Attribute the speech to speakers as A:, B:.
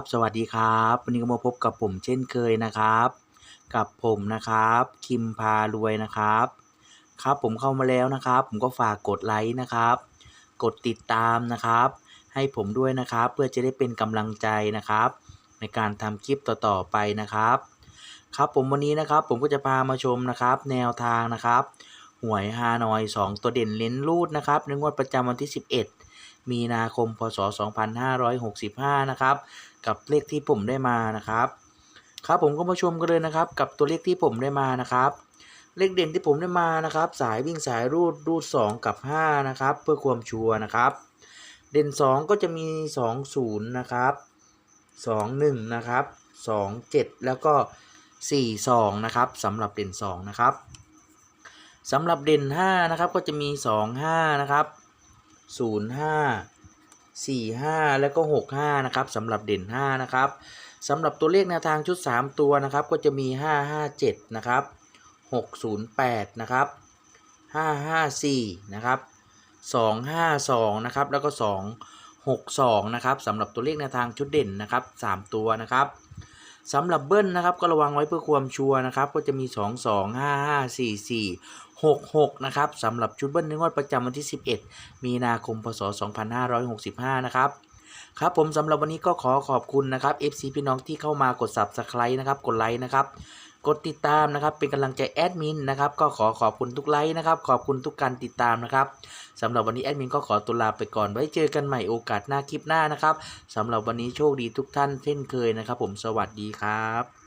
A: บสวัสดีครับ วันนี้ก็มาพบกับผมเช่นเคยนะครับ กับผมนะครับ คิมพารวยนะครับ ครับผมเข้ามาแล้วนะครับ ผมก็ฝากกดไลค์นะครับ กดติดตามนะครับ ให้ผมด้วยนะครับ เพื่อจะได้เป็นกำลังใจนะครับ ในการทำคลิปต่อๆไปนะครับ ครับผมวันนี้นะครับ ผมก็จะพามาชมนะครับ แนวทางนะครับ หวยฮานอย 2 ตัวเด่นเล้นรูดนะครับในงวดประจำวันที่ 11 มีนาคม พศ 2565 นะครับ กับเลขที่ผมได้มานะครับ ครับผมก็มาชมกันเลยนะครับ กับตัวเลขที่ผมได้มานะครับ เลขเด่นที่ผมได้มานะครับ สายวิ่งสายรูดรูด 2 กับ 5 นะครับ เพื่อความชัวร์นะครับ เด่น 2 ก็จะมี 2 0 นะครับ 2 1 นะครับ 2 7 แล้วก็ 4 2 นะครับสำหรับเด่น 2 นะครับสำหรับเด่น 5 นะครับก็จะมี 2 5 นะครับ 0 5 4 5 แล้วก็ 6 5 นะครับสำหรับเด่น 5 นะครับสำหรับตัวเลขแนวทางชุด 3 ตัวนะครับก็จะมี 5 5 7 นะครับ 608 นะครับ 554 นะครับ 252 นะครับ แล้วก็ 262 นะครับสำหรับตัวเลขแนวทางชุดเด่นนะครับ 3 ตัวนะครับ สำหรับเบิ้ลนะครับก็ระวังไว้เพื่อความชัวร์นะครับก็จะมี 2 2 5 5 4 4 6 6 นะครับสำหรับชุดเบิ้ลในงวดประจำวันที่ 11 มีนาคม พศ 2565 นะครับครับผมสำหรับวันนี้ก็ขอขอบคุณนะครับ FC พี่น้องที่เข้ามากด Subscribe นะครับ กดไลค์นะครับ กดติดตามนะครับ เป็นกำลังใจแอดมินนะครับ ก็ขอขอบคุณทุกไลค์นะครับ ขอบคุณทุกการติดตามนะครับสำหรับวันนี้แอดมินก็ขอตัวลาไปก่อนไว้เจอกันใหม่โอกาสหน้าคลิปหน้านะครับสำหรับวันนี้โชคดีทุกท่านเช่นเคยนะครับ ผมสวัสดีครับ